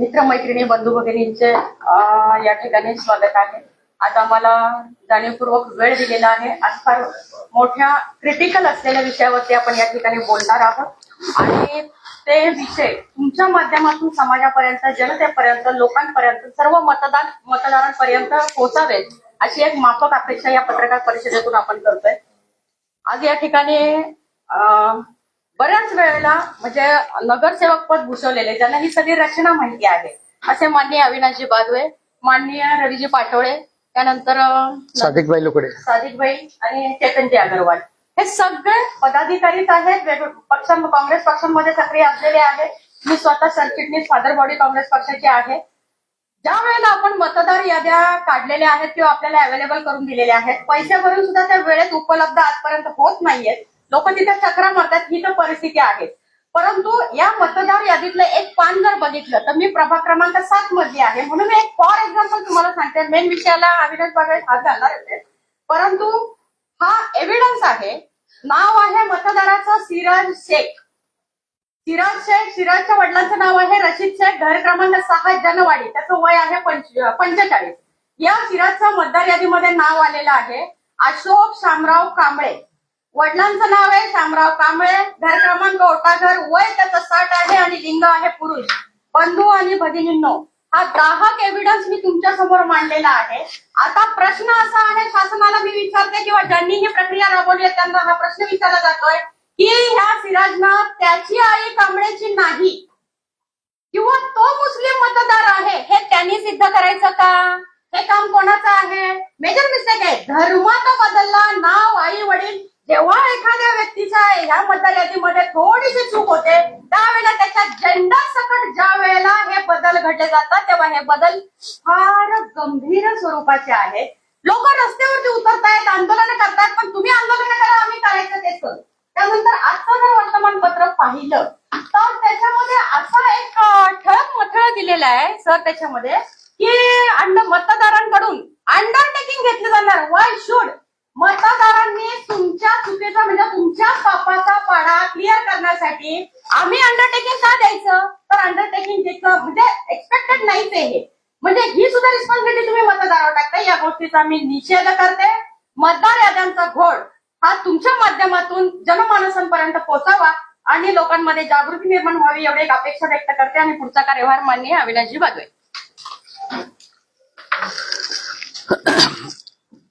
मित्रमैत्रिणी बंधू भगिनींचे या ठिकाणी स्वागत आहे. आज आम्हाला जाणीवपूर्वक वेळ दिलेला आहे. आज फार मोठ्या क्रिटिकल असलेल्या विषयावरती आपण या ठिकाणी बोलणार आहोत. आणि ते विषय तुमच्या माध्यमातून समाजापर्यंत जनतेपर्यंत लोकांपर्यंत सर्व मतदान मतदारांपर्यंत पोहोचावेत अशी एक माफक अपेक्षा या पत्रकार परिषदेतून आपण करतोय. आज या ठिकाणी बऱ्याच वेळेला म्हणजे नगरसेवक पद भूषवलेले ज्यांना ही सगळी रचना माहिती आहे. असे माननीय अविनाशजी बादवे माननीय रवीजी पाटोळे त्यानंतर अं, सादिकबाई लोकडे सादिकबाई आणि चैतन्य अग्रवाल. हे सगळे पदाधिकारीच आहेत पक्ष काँग्रेस पक्षांमध्ये सक्रिय असलेले आहेत. मी स्वतः सरचिटणीस फादर बॉडी काँग्रेस पक्षाची आहे. ज्या वेळेला आपण मतदार याद्या काढलेल्या आहेत किंवा आपल्याला अवेलेबल करून दिलेल्या आहेत पैसे भरून सुद्धा त्या वेळेत उपलब्ध आजपर्यंत होत नाहीयेत. लोक तिथे चक्रा मारतात ही तर परिस्थिती आहे. परंतु या मतदार यादीतलं एक पान जर बघितलं तर मी प्रभाग क्रमांक सात मध्ये आहे. म्हणून मी एक फॉर एक्झाम्पल तुम्हाला सांगते. मेन विषयाला अविनाश बागळे हात घालणार होते परंतु हा एव्हिडन्स आहे. नाव आहे मतदाराचं सिराज शेख. सिराज शेख सिराजच्या वडिलांचं नाव आहे रशीद शेख. घर क्रमांक सहा जनवाडी. त्याचं वय आहे पंच- पंचेचाळीस. या सिराजचं मतदार यादीमध्ये नाव आलेलं आहे अशोक शामराव कांबळे. वडिलांचं नाव आहे शामराव कांबळे. घर क्रमांक ओटाघर. वय त्याचं साठ आहे आणि लिंग आहे पुरुष. बंधू आणि भगिनींनो हा दाहक एव्हिडन्स मी तुमच्यासमोर मांडलेला आहे. आता प्रश्न असा आहे शासनाला मी विचारते किंवा ज्यांनी ही प्रक्रिया राबवली आहे त्यांना हा प्रश्न विचारला जातोय की ह्या सिराजनं त्याची आई कांबळेची नाही किंवा तो मुस्लिम मतदार आहे हे त्यांनी सिद्ध करायचं का? हे काम कोणाचं आहे? मेजर मिस्टेक आहे. धर्म तो बदलला नाव आई वडील जेव्हा एखाद्या व्यक्तीच्या ह्या मतदार थोडीशी चूक होते त्यावेळेला त्याच्या जेंडर सकट ज्या वेळेला हे बदल घडले जातात तेव्हा हे बदल फार गंभीर स्वरूपाचे आहेत. लोक रस्त्यावरती उतरतायत आंदोलन करतायत पण तुम्ही आंदोलन करा आम्ही करायचं तेच करू. त्यानंतर आजचं जर वर्तमानपत्र पाहिलं तर त्याच्यामध्ये असा एक ठळक मथळ दिलेला आहे सर त्याच्यामध्ये की अंड मतदारांकडून अंडरटेकिंग घेतलं जाणार. वाय शुड मतदारांनी तुमच्या चुकीचा म्हणजे तुमच्या पापाचा पाडा क्लिअर करण्यासाठी आम्ही अंडरटेकिंग का द्यायचं? तर अंडरटेकिंग म्हणजे एक्सपेक्टेड नाहीच आहे हे. म्हणजे ही सुद्धा रिस्पॉन्सिबिलिटी तुम्ही मतदारावर टाकता या गोष्टीचा मी निषेध करते. मतदार याद्यांचा घोळ हा तुमच्या माध्यमातून जनमानसांपर्यंत पोहोचावा आणि लोकांमध्ये जागृती निर्माण व्हावी एवढी एक अपेक्षा व्यक्त करते आणि पुढचा कार्यभार मान्य अविनाशजी बागवे.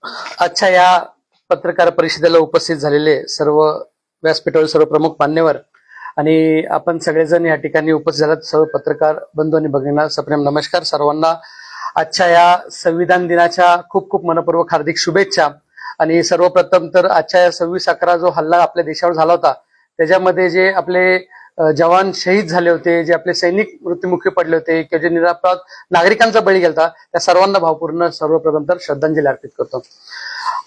आजच्या या पत्रकार परिषदेला उपस्थित झालेले सर्व व्यासपीठावर सर्व प्रमुख मान्यवर आणि आपण सगळेजण या ठिकाणी उपस्थित झालात. सर्व पत्रकार बंधू आणि भगिनींना सप्रेम नमस्कार. सर्वांना आजच्या या संविधान दिनाच्या खूप खूप मनपूर्वक हार्दिक शुभेच्छा. आणि सर्वप्रथम तर आजच्या या सव्वीस अकरा जो हल्ला आपल्या देशावर झाला होता त्याच्यामध्ये जे आपले जवान शहीद झाले होते जे आपले सैनिक मृत्युमुखी पडले होते किंवा जे निरापराध नागरिकांचा बळी गेला त्या सर्वांना भावपूर्ण सर्वप्रथम तर श्रद्धांजली अर्पित करतो.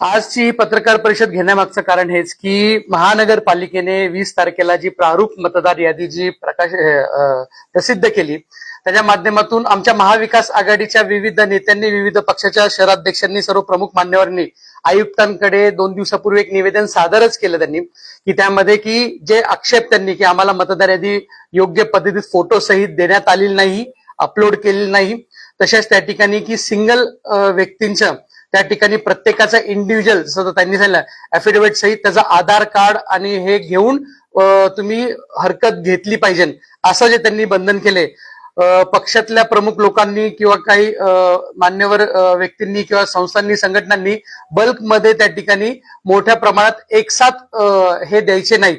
आजची ही पत्रकार परिषद घेण्यामागचं कारण हेच की महानगरपालिकेने वीस तारखेला जी प्रारूप मतदार यादी जी प्रकाश प्रसिद्ध केली त्याच्या माध्यमातून आमच्या महाविकास आघाडीच्या विविध नेत्यांनी विविध पक्षाच्या शहराध्यक्षांनी सर्व प्रमुख मान्यवरांनी आयुक्तांकडे दोन दिवसापूर्वी एक निवेदन सादरच केलं त्यांनी की त्यामध्ये की जे आक्षेप त्यांनी की आम्हाला मतदार यादी योग्य पद्धतीत फोटो सहित देण्यात आलेली नाही अपलोड केलेली नाही तसेच त्या ठिकाणी की सिंगल व्यक्तींचं त्या ठिकाणी प्रत्येकाचा इंडिव्हिज्युअल जसं त्यांनी सांगितलं अफिडेव्हिट सहित त्याचा आधार कार्ड आणि हे घेऊन तुम्ही हरकत घेतली पाहिजे असं जे त्यांनी बंधन केले पक्षातल्या प्रमुख लोकांनी किंवा काही अ, मान्यवर व्यक्तींनी किंवा संस्थांनी संघटनांनी बल्कमध्ये त्या ठिकाणी मोठ्या प्रमाणात एक साथ हे द्यायचे नाही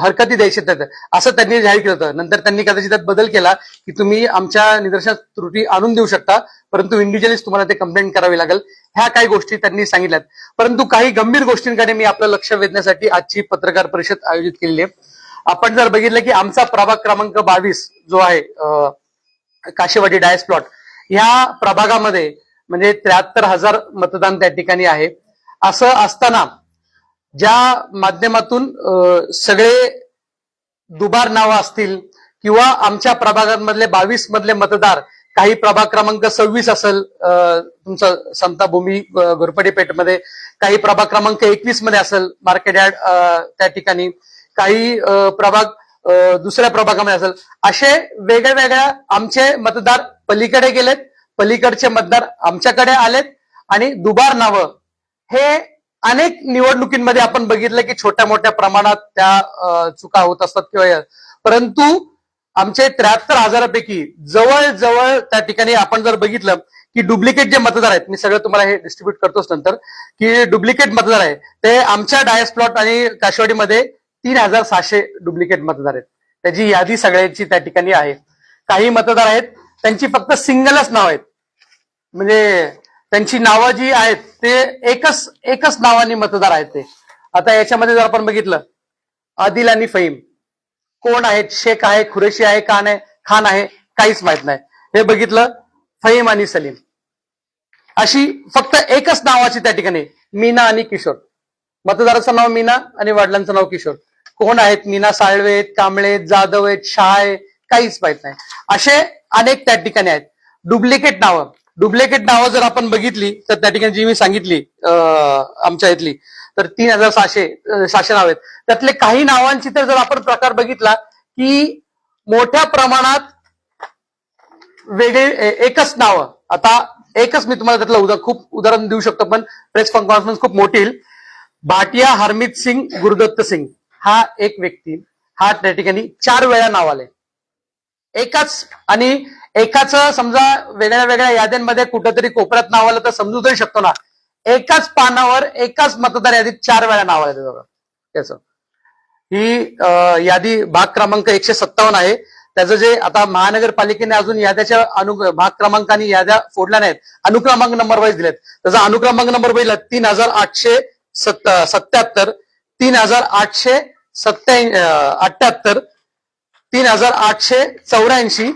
हरकती द्यायचे त्यात असं त्यांनी जाहीर केलं होतं. नंतर त्यांनी कदाचित त्यात बदल केला की तुम्ही आमच्या निदर्शनात त्रुटी आणून देऊ शकता परंतु इंडिव्हिज्युअलीच तुम्हाला ते कंप्लेंट करावी लागेल. ह्या काही गोष्टी त्यांनी सांगितल्यात. परंतु काही गंभीर गोष्टींकडे मी आपलं लक्ष वेधण्यासाठी आजची पत्रकार परिषद आयोजित केलेली आहे. आपण जर बघितलं की आमचा प्रभाग क्रमांक बावीस जो आहे काशेवाडी डायस प्लॉट ह्या प्रभागामध्ये म्हणजे त्र्याहत्तर हजार मतदान त्या ठिकाणी आहे. असं असताना ज्या माध्यमातून सगळे दुबार नावं असतील किंवा आमच्या प्रभागांमधले बावीस मधले मतदार काही प्रभाग क्रमांक सव्वीस असेल तुमचं संताभूमी अ, घोरपडी पेठमध्ये काही प्रभाग क्रमांक एकवीसमध्ये असेल मार्केट यार्ड त्या ठिकाणी काही प्रभाग दुसऱ्या प्रभागामध्ये असेल. असे वेगळ्या वेगळ्या आमचे मतदार पलीकडे गेलेत. पलीकडचे मतदार आमच्याकडे आलेत. आणि दुबार नावं हे अनेक निवडणुकींमध्ये आपण बघितलं की छोट्या मोठ्या प्रमाणात त्या चुका होत असतात किंवा परंतु आमचे त्र्याहत्तर हजारापैकी जवळजवळ त्या ठिकाणी आपण जर बघितलं की डुप्लिकेट जे मतदार आहेत मी सगळं तुम्हाला हे डिस्ट्रीब्युट करतोच नंतर की डुप्लिकेट मतदार आहे ते आमच्या डायस प्लॉट आणि काशवाडीमध्ये तीन हजार सहाशे डुप्लिकेट मतदार आहेत. त्याची यादी सगळ्यांची त्या ठिकाणी आहे. काही मतदार आहेत त्यांची फक्त सिंगलच नाव आहेत. म्हणजे त्यांची नावं जी आहेत ते एकच एकच नावाने मतदार आहेत ते. आता याच्यामध्ये जर आपण बघितलं आदिल आणि फहीम. कोण आहेत? शेख आहे खुरेशी आहे खान आहे खान आहे काहीच माहीत नाही. हे बघितलं फहीम आणि सलीम. अशी फक्त एकच नावाची त्या ठिकाणी मीना आणि किशोर. मतदाराचं नाव मीना आणि वडिलांचं नाव किशोर. कोण आहेत? मीना साळवे आहेत कांबळे आहेत, जाधव आहेत शाह आहे काहीच माहीत नाही. असे अनेक त्या ठिकाणी आहेत. डुप्लिकेट नावं. डुप्लिकेट नावं जर आपण बघितली तर त्या ठिकाणी जी मी सांगितली आमच्या इथली तर तीन हजार सहाशे सहाशे नाव आहेत. त्यातले काही नावांची तर जर आपण प्रकार बघितला की मोठ्या प्रमाणात वेगळे एकच नावं. आता एकच मी तुम्हाला त्यातलं उदा खूप उदाहरण देऊ शकतो पण प्रेस कॉन्फरन्स खूप मोठी येईल. भाटिया हरमित सिंग गुरुदत्त सिंग. हा एक व्यक्ती हा त्या ठिकाणी चार वेळा नाव आले एकाच आणि एकाच समजा वेगळ्या वेगळ्या याद्यांमध्ये कुठंतरी कोपऱ्यात नाव आलं तर समजू तरी शकतो ना. एकाच पानावर एकाच मतदार यादीत चार वेळा नाव आलं त्याचं त्याचं ही यादी भाग क्रमांक एकशे सत्तावन्न आहे. त्याचं जे आता महानगरपालिकेने अजून याद्याच्या अनु भाग क्रमांकाने याद्या फोडल्या नाहीत. अनुक्रमांक नंबर वाईज दिलेत. त्याचा अनुक्रमांक नंबर बघितला तीन हजार आठशे सत्त सत्याहत्तर तीन हजार आठशे सत्या अठ्याहत्तर तीन हजार आठशे चौऱ्याऐंशी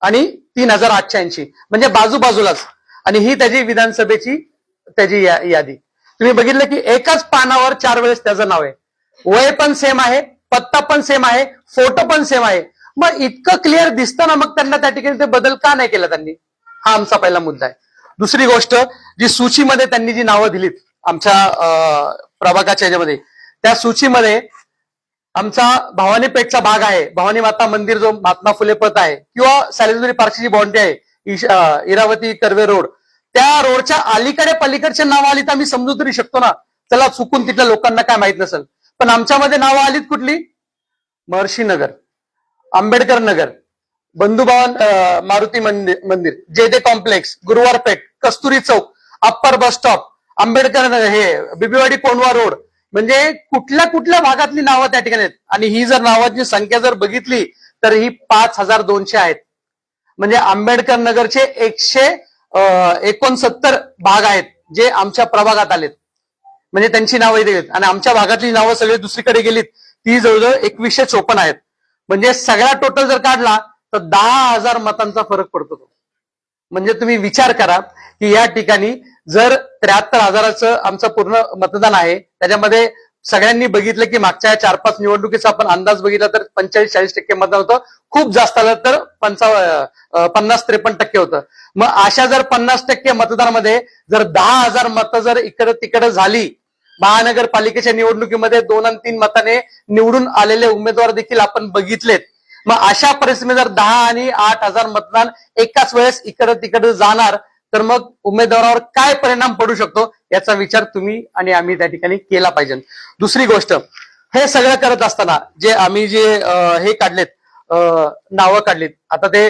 आणि तीन हजार आठशे ऐंशी. म्हणजे बाजूबाजूलाच. आणि ही त्याची विधानसभेची त्याची या- यादी. तुम्ही बघितलं की एकाच पानावर चार वेळेस त्याचं नाव आहे. वय पण सेम आहे पत्ता पण सेम आहे फोटो पण सेम आहे. मग इतकं क्लिअर दिसतं ना मग त्यांना त्या ठिकाणी ते बदल का नाही केला त्यांनी? हा आमचा पहिला मुद्दा आहे. दुसरी गोष्ट जी सूचीमध्ये त्यांनी जी नावं दिलीत आमच्या प्रभागाच्या याच्यामध्ये त्या सूचीमध्ये आमचा भवानी पेठचा भाग आहे. भवानी माता मंदिर जो महात्मा फुले पथ आहे किंवा सॅलेजुरी पार्कची जी बाउंड्री आहे इरावती कर्वे रोड. त्या रोडच्या अलीकडे पलीकडचे नावं आली तर आम्ही समजू तरी शकतो ना. चला चुकून तिथल्या लोकांना काय माहीत नसेल. पण आमच्यामध्ये नावं आलीत कुठली? महर्षी नगर आंबेडकर नगर बंधुभवन मारुती मंदिर मंदिर जे दे complex Guruwar Peth Kasturi Chowk upper bus stop Ambedkar Nagar हे बिबीवाडी कोंडवा रोड म्हणजे कुठल्या कुठल्या भागातली नावं त्या ठिकाणी आहेत? आणि ही जर नावाची संख्या जर बघितली तर ही पाच हजार दोनशे आहेत. म्हणजे आंबेडकर नगरचे एकशे एकोणसत्तर भाग आहेत जे आमच्या प्रभागात आलेत. म्हणजे त्यांची नावं इथे आहेत. आणि आमच्या भागातली नावं सगळी दुसरीकडे गेलीत ती जवळजवळ एकवीसशे चोपन्न आहेत. म्हणजे सगळा टोटल जर काढला तर दहा हजार मतांचा फरक पडतो तो. म्हणजे तुम्ही विचार करा की या ठिकाणी जर त्र्याहत्तर हजाराचं आमचं पूर्ण मतदान आहे त्याच्यामध्ये सगळ्यांनी बघितलं की मागच्या चार पाच निवडणुकीचा आपण अंदाज बघितला तर पंचेचाळीस चाळीस टक्के मतदान होतं. खूप जास्त आलं तर पंचाव पन्नास त्रेपन्न टक्के होतं. मग अशा जर पन्नास टक्के मतदानामध्ये जर दहा हजार मतं जर इकडं तिकडं झाली महानगरपालिकेच्या निवडणुकीमध्ये दोन आणि तीन मताने निवडून आलेले उमेदवार देखील आपण बघितलेत. मग अशा परिस्थितीमध्ये जर दहा आणि आठ हजार मतदान एकाच वेळेस इकडं तिकडं जाणार तर मग उमेदवारावर काय परिणाम पडू शकतो याचा विचार तुम्ही आणि आम्ही त्या ठिकाणी केला पाहिजे. दुसरी गोष्ट हे सगळं करत असताना जे आम्ही जे हे काढलेत नावं काढलीत आता ते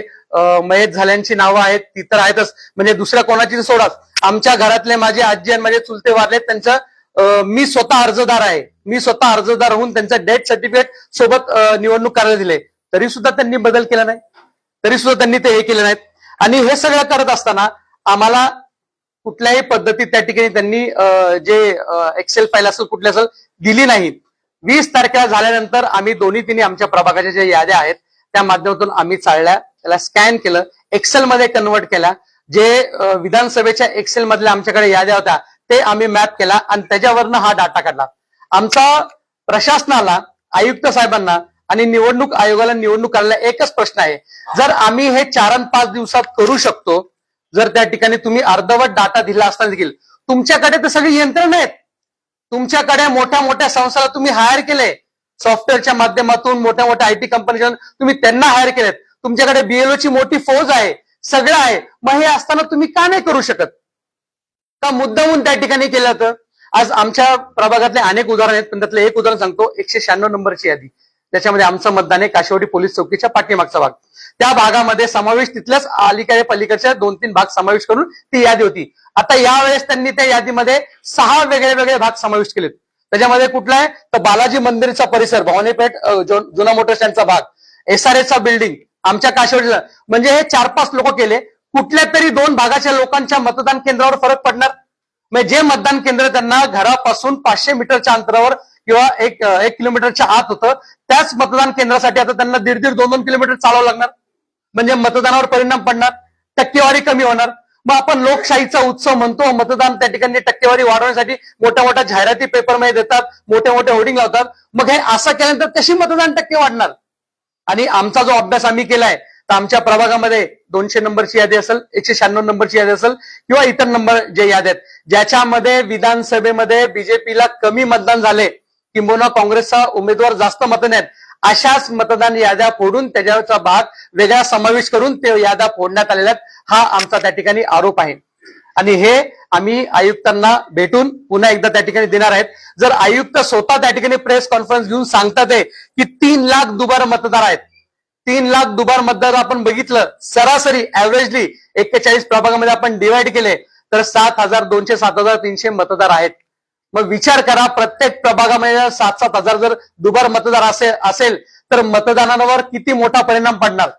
मयत झाल्यांची नावं आहेत ती तर आहेतच म्हणजे दुसऱ्या कोणाची तर सोडाच आमच्या घरातले माझे आजी आणि माझे चुलते वारले त्यांचं मी स्वतः अर्जदार आहे. मी स्वतः अर्जदार होऊन त्यांचं डेथ सर्टिफिकेट सोबत निवडणूक करायला दिले. तरी सुद्धा त्यांनी बदल केला नाही. तरी सुद्धा त्यांनी ते हे केले नाहीत. आणि हे सगळं करत असताना आम्हाला कुठल्याही पद्धतीत त्या ठिकाणी त्यांनी जे एक्सेल फाईल असेल कुठली असेल दिली नाही. वीस तारखेला झाल्यानंतर आम्ही दोन्ही तिन्ही आमच्या प्रभागाच्या ज्या याद्या आहेत त्या माध्यमातून आम्ही चालल्या. त्याला स्कॅन केलं. एक्सेल मध्ये कन्वर्ट केला. जे विधानसभेच्या एक्सेल मधल्या आमच्याकडे याद्या होत्या ते आम्ही मॅप केला आणि त्याच्यावरनं हा डाटा काढला. आमचा प्रशासनाला आयुक्त साहेबांना आणि निवडणूक आयोगाला निवडणूक करायला एकच प्रश्न आहे. जर आम्ही हे चार आणि पाच दिवसात करू शकतो जर त्या ठिकाणी तुम्ही अर्धवट डाटा दिला असताना देखील तुमच्याकडे तर सगळी यंत्रणा आहेत. तुमच्याकडे मोठ्या मोठ्या संस्थाला तुम्ही हायर केले सॉफ्टवेअरच्या माध्यमातून मोठ्या मोठ्या आयटी कंपनीच्या तुम्ही त्यांना हायर केलेत. तुमच्याकडे बीएलओ ची मोठी फौज आहे सगळं आहे. मग हे असताना तुम्ही का नाही करू शकत? का मुद्दामून त्या ठिकाणी केलं तर? आज आमच्या प्रभागातले अनेक उदाहरण आहेत पण त्यातलं एक उदाहरण सांगतो एकशे शहाण्णव नंबरची यादी. त्याच्यामध्ये आमचं मतदान आहे काशेवाडी पोलीस चौकीच्या पाठीमागचा भाग. त्या भागामध्ये समावेश तिथल्याच अलीकडे पलीकडच्या दोन तीन भाग समावेश करून ती यादी होती. आता यावेळेस त्यांनी त्या यादीमध्ये सहा वेगळे वेगळे भाग समाविष्ट केलेत. त्याच्यामध्ये कुठला आहे? तर बालाजी मंदिरचा परिसर भवानीपेठ जुना मोटर स्टँडचा भाग एसआरएचा बिल्डिंग आमच्या काशेवाडीला. म्हणजे हे चार पाच लोक केले. कुठल्या तरी दोन भागाच्या लोकांच्या मतदान केंद्रावर फरक पडणार? म्हणजे जे मतदान केंद्र त्यांना घरापासून पाचशे मीटरच्या अंतरावर किंवा एक एक किलोमीटरच्या आत होतं. त्याच मतदान केंद्रासाठी आता त्यांना दीड दीड दोन दोन किलोमीटर चालावं लागणार. म्हणजे मतदानावर परिणाम पडणार टक्केवारी कमी होणार. मग आपण लोकशाहीचा उत्सव म्हणतो मतदान त्या ठिकाणी टक्केवारी वाढवण्यासाठी मोठ्या मोठ्या जाहिराती पेपरमध्ये देतात मोठ्या मोठ्या होर्डिंग लावतात. मग हे असं केल्यानंतर कशी मतदान टक्के वाढणार? आणि आमचा जो अभ्यास आम्ही केलाय तर आमच्या प्रभागामध्ये दोनशे नंबरची यादी असेल एकशे शहाण्णव नंबरची यादी असेल किंवा इतर नंबर जे यादी आहेत ज्याच्यामध्ये विधानसभेमध्ये बीजेपीला कमी मतदान झाले किंबहुना काँग्रेसचा उमेदवार जास्त मतं आहेत अशाच मतदान याद्या फोडून त्याच्याचा भाग वेगळा समावेश करून ते याद्या फोडण्यात आलेल्या आहेत. हा आमचा त्या ठिकाणी आरोप आहे. आणि हे आम्ही आयुक्तांना भेटून पुन्हा एकदा त्या ठिकाणी देणार आहेत. जर आयुक्त स्वतः त्या ठिकाणी प्रेस कॉन्फरन्स घेऊन सांगतात आहे की तीन लाख दुबार मतदार आहेत. तीन लाख दुबार मतदार आपण बघितलं सरासरी ऍव्हरेजली एक्केचाळीस प्रभागामध्ये आपण डिवाइड केले तर सात हजार दोनशे सात हजार तीनशे मतदार आहेत. मग विचार करा प्रत्येक प्रभागामध्ये सात सात हजार जर दुबार मतदार असेल असेल तर मतदानावर किती मोठा परिणाम पडणार?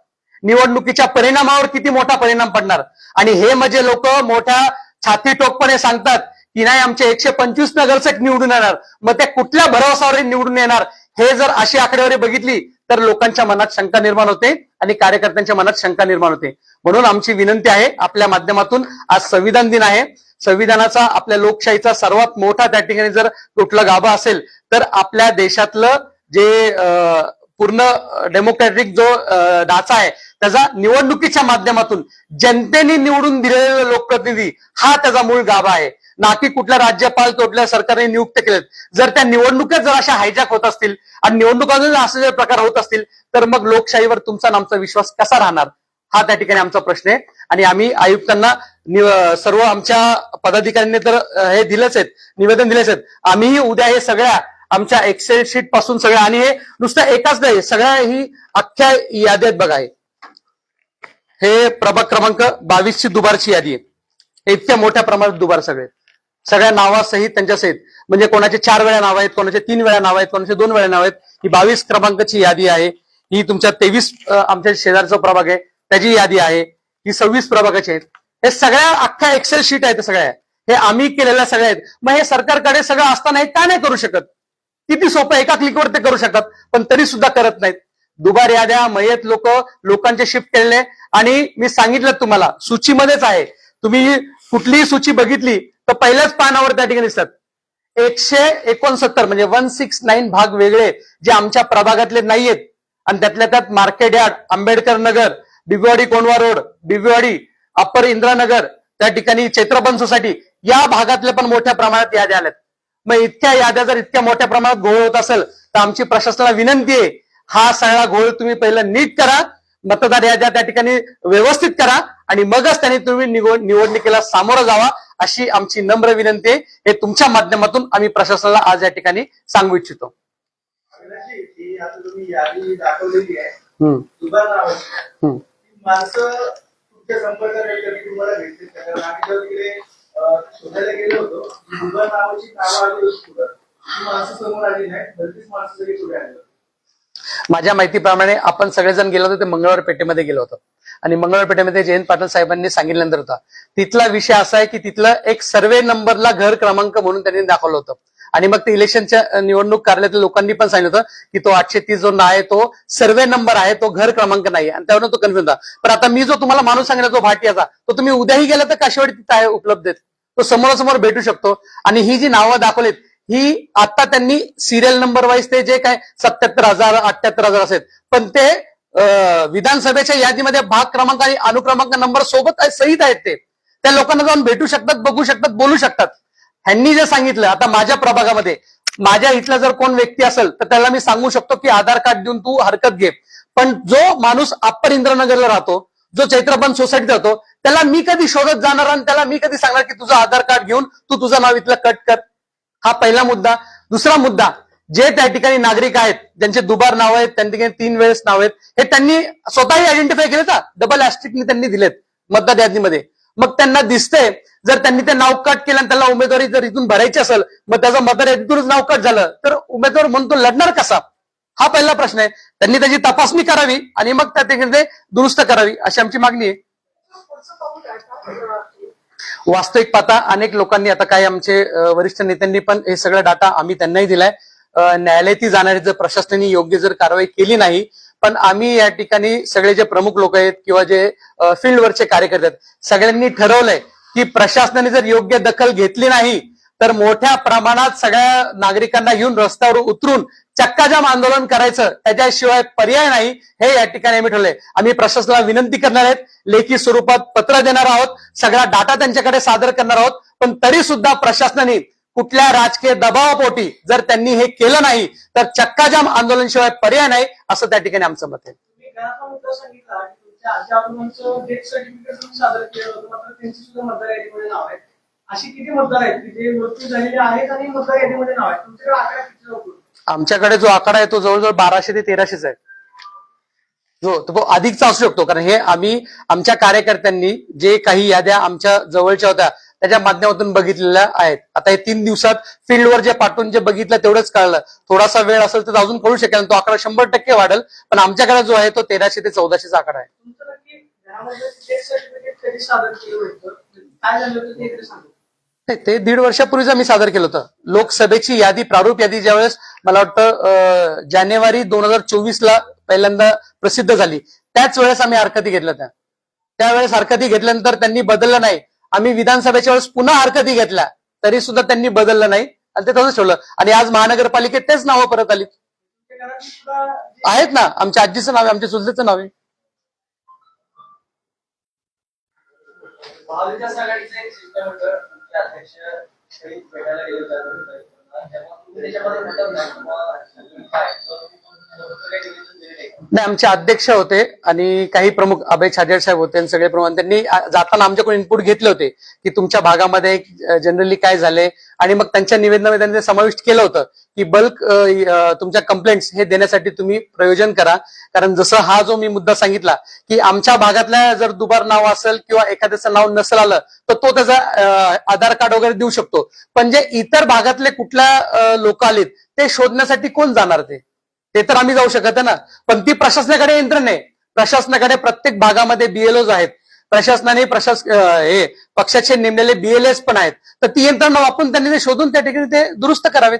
निवडणुकीच्या परिणामावर किती मोठा परिणाम पडणार? आणि हे म्हणजे लोक मोठ्या छाती टोकपणे सांगतात की नाही आमचे एकशे पंचवीस नगरसेवक निवडून येणार. मग ते कुठल्या भरोसावर निवडून येणार? हे जर अशी आकडेवारी बघितली तर लोकांच्या मनात शंका निर्माण होते आणि कार्यकर्त्यांच्या मनात शंका निर्माण होते. म्हणून आमची विनंती आहे आपल्या माध्यमातून आज संविधान दिन आहे. संविधानाचा आपल्या लोकशाहीचा सर्वात मोठा त्या ठिकाणी जर कुठला गाभा असेल तर आपल्या देशातलं जे पूर्ण डेमोक्रॅटिक जो डाचा ढाचा आहे त्याचा निवडणुकीच्या माध्यमातून जनतेने निवडून दिलेला लोकप्रतिनिधी हा त्याचा मूळ गाभा आहे. ना की कुठल्या राज्यपाल कुठल्या सरकारने नियुक्त केलेत जर त्या निवडणुकीत जर अशा हायजॅक होत असतील आणि निवडणुकांमध्ये जर असे जर प्रकार होत असतील तर मग लोकशाहीवर तुमचा आमचा विश्वास कसा राहणार? हा त्या ठिकाणी आमचा प्रश्न आहे. आणि आम्ही आयुक्तांना सर्व आमच्या पदाधिकाऱ्यांनी तर हे दिलंच आहेत निवेदन दिलेच आहेत. आम्हीही उद्या हे सगळ्या आमच्या एक्सेल शीटपासून सगळ्या आणि हे नुसतं एकाच नाही सगळ्या ही अख्ख्या यादी आहेत बघा हे. प्रभाग क्रमांक बावीसची दुबारची यादी आहे. इतक्या मोठ्या प्रमाणात दुबार सगळे. सगळ्या नावासहित त्यांच्या सहित म्हणजे कोणाचे चार वेळा नाव आहेत कोणाचे तीन वेळा नाव आहेत कोणाचे दोन वेळा नाव आहेत ही बावीस क्रमांकाची यादी आहे. ही तुमच्या तेवीस आमच्या शेजारचा प्रभाग आहे. त्याची यादी आहे. ही सव्वीस प्रभागाची आहेत. हे सगळ्या अख्ख्या एक्सेल शीट आहेत सगळ्या. हे आम्ही केलेल्या सगळ्या आहेत. मग हे सरकारकडे सगळं असताना हे का नाही करू शकत? किती सोपं एका क्लिकवर ते करू शकतात पण तरी सुद्धा करत नाहीत. दुबार याद्या मयत लोक लोकांचे शिफ्ट केलेले आणि मी सांगितलं तुम्हाला सूचीमध्येच आहे. तुम्ही कुठलीही सूची बघितली तर पहिल्याच पानावर त्या ठिकाणी दिसतात. एकशे एकोणसत्तर म्हणजे वन सिक्स नाईन भाग वेगळे जे आमच्या प्रभागातले नाहीयेत. आणि त्यातल्या त्यात market yard Ambedkar Nagar Bibwewadi Kondhwa road Bibwewadi upper Indiranagar त्या ठिकाणी चैत्रबन सोसायटी या भागातले पण मोठ्या प्रमाणात याद्या आल्यात. मग इतक्या याद्या जर इतक्या मोठ्या प्रमाणात घोळ होत असेल तर आमची प्रशासनाला विनंती आहे हा सगळा घोळ तुम्ही पहिलं नीट करा मतदार याद्या त्या ठिकाणी व्यवस्थित करा आणि मगच त्यांनी तुम्ही निवड निवडणुकीला सामोरं जावा अशी आमची नम्र विनंती आहे. हे तुमच्या माध्यमातून आम्ही प्रशासनाला आज या ठिकाणी सांगू इच्छितो. दाखवलेली आहे. तुमच्या संपर्कात आहेत कधी तुम्हाला भेटते. का? आम्ही जेव्हा तिकडे शोधायला गेलो होतो दुबार नावाची नावं आली होती कुठं माणसं समोर आली नाही भलतीच माणसं सगळी पुढे आली माझ्या माहितीप्रमाणे आपण सगळेजण गेलो होतो ते मंगळवार पेठेमध्ये गेलो होतो. आणि मंगळवार पेठेमध्ये जयंत पाटील साहेबांनी सांगितल्यानंतर होता. तिथला विषय असा आहे की तिथलं एक सर्वे नंबरला घर क्रमांक म्हणून त्यांनी दाखवलं होतं. आणि मग ते इलेक्शनच्या निवडणूक कार्यालयातील लोकांनी पण सांगितलं होतं की तो आठशे तीस जो आहे तो सर्वे नंबर आहे तो घर क्रमांक नाही आणि त्यावरून तो कन्फ्युज होता. पण आता मी जो तुम्हाला माणूस सांगितला जो भाटियाचा तो तुम्ही उद्याही गेला तर काशीवाडी तिथं आहे उपलब्ध आहेत. तो समोरासमोर भेटू शकतो. आणि ही जी नावं दाखवलीत ही आता त्यांनी सिरियल नंबर वाईज ते जे काय सत्याहत्तर हजार अठ्याहत्तर हजार असेल पण ते विधानसभेच्या यादीमध्ये भाग क्रमांक आणि अनुक्रमांक नंबर सोबत सहित आहेत ते. त्या लोकांना जाऊन भेटू शकतात बघू शकतात बोलू शकतात. ह्यांनी जे सांगितलं आता माझ्या प्रभागामध्ये माझ्या इथला जर कोण व्यक्ती असेल तर त्याला मी सांगू शकतो की आधार कार्ड देऊन तू हरकत घे. पण जो माणूस अप्पर इंद्रनगरला राहतो जो चैत्रबन सोसायटीत राहतो त्याला मी कधी शोधत जाणार आणि त्याला मी कधी सांगणार की तुझं आधार कार्ड घेऊन तू तुझं नाव इथलं कट कर? हा पहिला मुद्दा. दुसरा मुद्दा जे त्या ठिकाणी नागरिक आहेत ज्यांचे दुबार नाव आहेत त्या ठिकाणी तीन वेळेस नाव आहेत हे त्यांनी स्वतःही आयडेंटिफाय केले का डबल ऍस्टिकने त्यांनी दिलेत मतदार यादीमध्ये. मग त्यांना दिसतंय. जर त्यांनी ते नाव कट केलं आणि त्याला उमेदवारी जर इथून भरायची असेल मग त्याचं मतदार यादीतूनच नाव कट झालं. तर उमेदवार म्हणून तो लढणार कसा? हा पहिला प्रश्न आहे. त्यांनी त्याची तपासणी करावी आणि मग त्या तिकडे दुरुस्त करावी अशी आमची मागणी आहे. वास्तविक पाहता अनेक लोकांनी आता काही आमचे वरिष्ठ नेत्यांनी पण हे सगळं डाटा आम्ही त्यांनाही दिलाय. अ, न्यायालयातही जाणारी जर प्रशासनाने योग्य जर कारवाई केली नाही पण आम्ही या ठिकाणी सगळे जे प्रमुख लोक आहेत किंवा जे फील्डवरचे कार्यकर्ते आहेत सगळ्यांनी ठरवलंय की प्रशासनाने जर योग्य दखल घेतली नाही तर मोठ्या प्रमाणात सगळ्या नागरिकांना घेऊन रस्त्यावर उतरून चक्काजाम आंदोलन करायचं त्याच्याशिवाय पर्याय नाही हे या ठिकाणी आम्ही ठरवलंय. आम्ही प्रशासनाला विनंती करणार आहेत लेखी स्वरूपात पत्र देणार आहोत सगळा डाटा त्यांच्याकडे सादर करणार आहोत पण तरी सुद्धा प्रशासनाने कुठल्या राजकीय दबावापोटी जर त्यांनी हे केलं नाही तर चक्काजाम आंदोलनशिवाय पर्याय नाही असं त्या ठिकाणी आमचं मत आहे. आमच्याकडे जो आकडा आहे तो जवळजवळ बाराशे ते तेराशेच आहे. जो तो अधिकचा असू शकतो कारण हे आम्ही आमच्या कार्यकर्त्यांनी जे काही याद्या आमच्या जवळच्या होत्या त्याच्या माध्यमातून बघितलेल्या आहेत. आता हे तीन दिवसात फील्डवर जे पाठवून जे बघितलं तेवढंच कळलं. थोडासा वेळ असेल तर अजून कळू शकेल तो आकडा शंभर टक्के वाढेल. पण आमच्याकडे जो आहे तो तेराशे ते चौदाशेचा आकडा आहे. ते नाही, दीड वर्षापूर्वीच आम्ही सादर केलं होतं. लोकसभेची यादी प्रारूप यादी ज्यावेळेस मला वाटतं जानेवारी दोन हजार चोवीस ला पहिल्यांदा प्रसिद्ध झाली. त्याच वेळेस आम्ही हरकती घेतल्या त्या. त्यावेळेस हरकती घेतल्यानंतर त्यांनी बदललं नाही. आम्ही विधानसभेच्या वेळेस पुन्हा हरकती घेतल्या. तरी सुद्धा त्यांनी बदललं नाही. आणि ते तसंच ठेवलं. आणि आज महानगरपालिकेत तेच नावं परत आली. आहेत ना. आमच्या आजीचं नाव आहे आमच्या चुलतेचं नाव आहे. अध्यक्ष नाही आमचे अध्यक्ष होते आणि काही प्रमुख अभय छाजेड साहेब होते आणि सगळे प्रमुख. त्यांनी जाताना आमच्याकडून इनपुट घेतले होते की तुमच्या भागामध्ये जनरली काय झाले? आणि मग त्यांच्या निवेदनामध्ये त्यांनी समाविष्ट केलं होतं की बल्क तुमच्या कंप्लेंट्स हे देण्यासाठी तुम्ही प्रयोजन करा. कारण जसं हा जो मी मुद्दा सांगितला की आमच्या भागातल्या जर दुबार नाव असेल किंवा एखाद्याचं नाव नसेल आलं तर तो त्याचा आधार कार्ड वगैरे देऊ शकतो. पण जे इतर भागातले कुठल्या लोक आलेत ते शोधण्यासाठी कोण जाणार ते? ते तर आम्ही जाऊ शकत ना. पण ती प्रशासनाकडे यंत्रणा आहे प्रशासनाकडे प्रत्येक भागामध्ये बीएलओज आहेत. प्रशासनाने प्रशास हे पक्षाचे नेमलेले बीएलएस पण आहेत. तर ती यंत्रणा वापरून त्यांनी ते शोधून त्या ठिकाणी ते दुरुस्त करावेत.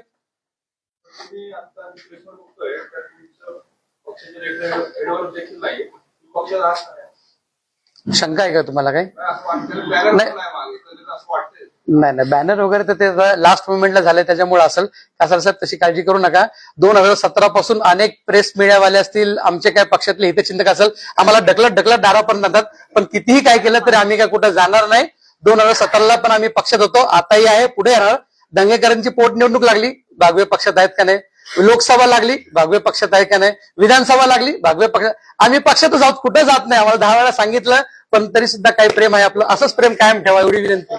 शंका आहे का तुम्हाला काय बॅनर नाही. नाही मागे तर असं वाटतंय नाही नाही बॅनर वगैरे तर ते लास्ट मुवमेंटला झाले त्याच्यामुळे असेल. कासार साहेब तशी काळजी करू नका. दोन हजार सतरा पासून अनेक प्रेस मीडियावाले असतील आमचे काय पक्षातले हितचिंतक असेल आम्हाला ढकलत ढकलत दारापर्यंत आणतात पण कितीही काय केलं तरी आम्ही काय कुठं जाणार नाही. दोन हजार सतराला पण आम्ही पक्षात होतो. आताही आहे पुढे येणार दंगेकरांची पोटनिवडणूक लागली भागवे पक्षात आहेत का नाही? लोकसभा लागली भागवे पक्षात आहे का नाही? विधानसभा लागली भागवे पक्ष आम्ही पक्षातच आहोत कुठे जात नाही. आम्हाला दहा वेळा सांगितलं पण तरी सुद्धा काही प्रेम आहे आपलं. असंच प्रेम कायम ठेवा एवढी विनंती.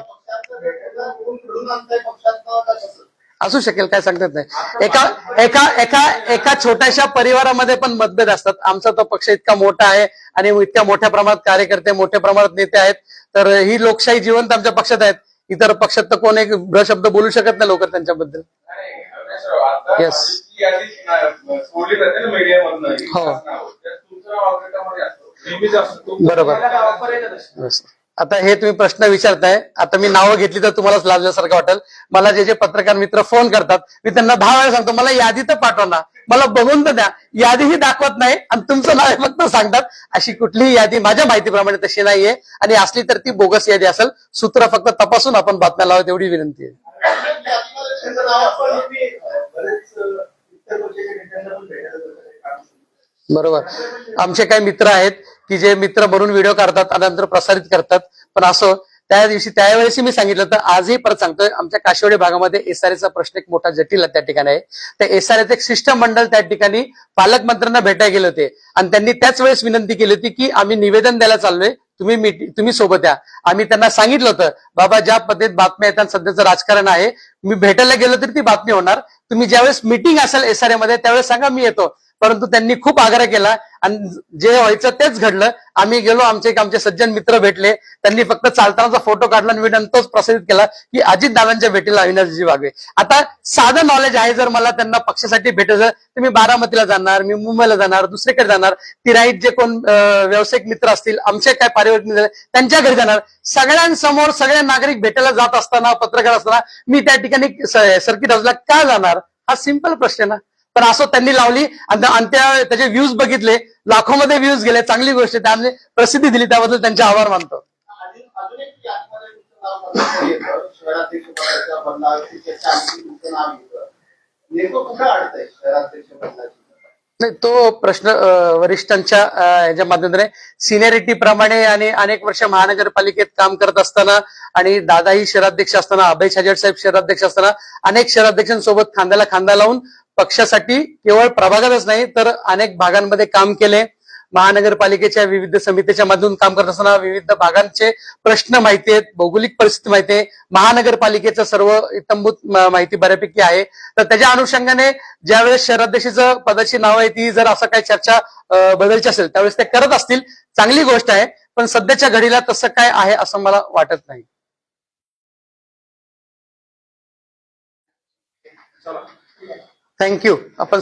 असू शकेल काय सांगतात नाही. एका एका एका एका छोट्याशा परिवारामध्ये पण मतभेद असतात. आमचा तो पक्ष इतका मोठा आहे आणि इतक्या मोठ्या प्रमाणात कार्यकर्ते मोठ्या प्रमाणात नेते आहेत. तर ही लोकशाही जिवंत आमच्या पक्षात आहेत. इतर पक्षात तर कोण एक शब्द बोलू शकत नाही लोक त्यांच्याबद्दल. मीडियामधनं हो. बरोबर. आता हे तुम्ही प्रश्न विचारताय आता मी नावं घेतली तर तुम्हालाच लाजल्यासारखं वाटेल. मला जे जे पत्रकार मित्र फोन करतात मी त्यांना दहा वेळा सांगतो मला यादी तर पाठवा ना. मला बघून तर द्या. यादीही दाखवत नाही आणि तुमचं नाव फक्त सांगतात. अशी कुठलीही यादी माझ्या माहितीप्रमाणे तशी नाहीये. आणि असली तर ती बोगस यादी असेल सूत्र फक्त तपासून आपण बातम्या लावत एवढी विनंती आहे. बरोबर. आमचे काही मित्र आहेत की जे मित्र बनून व्हिडिओ काढतात आणि नंतर प्रसारित करतात. पण असं त्या दिवशी त्यावेळेस मी सांगितलं तर आजही परत सांगतोय आमच्या काशिवडी भागामध्ये एसआरएचा प्रश्न एक मोठा जटिल आहे त्या ठिकाणी आहे. त्या एसआरएचं एक शिष्टमंडळ त्या ठिकाणी पालकमंत्र्यांना भेटायला गेले होते. आणि त्यांनी त्याच वेळेस विनंती केली होती की आम्ही निवेदन द्यायला चाललोय तुम्ही तुम्ही सोबत या. आम्ही त्यांना सांगितलं होतं बाबा ज्या पद्धतीत बातम्या येतात सध्याचं राजकारण आहे मी भेटायला गेलो तरी ती बातमी होणार. तुम्ही ज्यावेळेस मिटिंग असेल एसआरए मध्ये त्यावेळेस सांगा मी येतो. परंतु त्यांनी खूप आग्रह केला आणि जे व्हायचं तेच घडलं. आम्ही गेलो आमचे एक आमचे सज्जन मित्र भेटले. त्यांनी फक्त चालतानाचा फोटो काढला आणि मी तोच प्रसारित केला की अजित दादांच्या भेटीला अविनाशजी वागवे आता साधं नॉलेज आहे जर मला त्यांना पक्षासाठी भेटायचं तर मी बारामतीला जाणार मी मुंबईला जाणार दुसरीकडे जाणार. तिराईत जे कोण व्यावसायिक मित्र असतील आमचे काय पारिवारिक मित्र त्यांच्या घरी जाणार. सगळ्यांसमोर सगळे नागरिक भेटायला जात असताना पत्रकार असताना मी त्या ठिकाणी सर्किट हाऊसला का जाणार? हा सिंपल प्रश्न आहे ना. पण असं त्यांनी लावली आणि त्या त्याचे व्ह्यूज बघितले. लाखोमध्ये व्ह्यूज गेले. चांगली गोष्ट आहे. प्रसिद्धी दिली. त्याबद्दल त्यांचे आभार मानतो. नाही तो प्रश्न वरिष्ठांच्या याच्या माध्यमातून सिनियरिटी प्रमाणे आणि अनेक वर्ष महानगरपालिकेत काम करत असताना आणि दादाही शहराध्यक्ष असताना अभय छाजेड साहेब शहराध्यक्ष असताना अनेक शहराध्यक्षांसोबत खांद्याला खांदा लावून पक्षासाठी केवळ प्रभागातच नाही तर अनेक भागांमध्ये काम केले. महानगरपालिकेच्या विविध समितीच्या मधून काम करत असताना विविध भागांचे प्रश्न माहिती आहेत भौगोलिक परिस्थिती माहिती आहे. महानगरपालिकेचं सर्व इतंभूत माहिती बऱ्यापैकी आहे. तर त्याच्या अनुषंगाने ज्यावेळेस शहराध्यक्षाचं पदाची नाव आहे ती जर असं काही चर्चा बदलची असेल त्यावेळेस ते करत असतील. चांगली गोष्ट आहे पण सध्याच्या घडीला तसं काय आहे असं मला वाटत नाही. चला थँक्यू आपण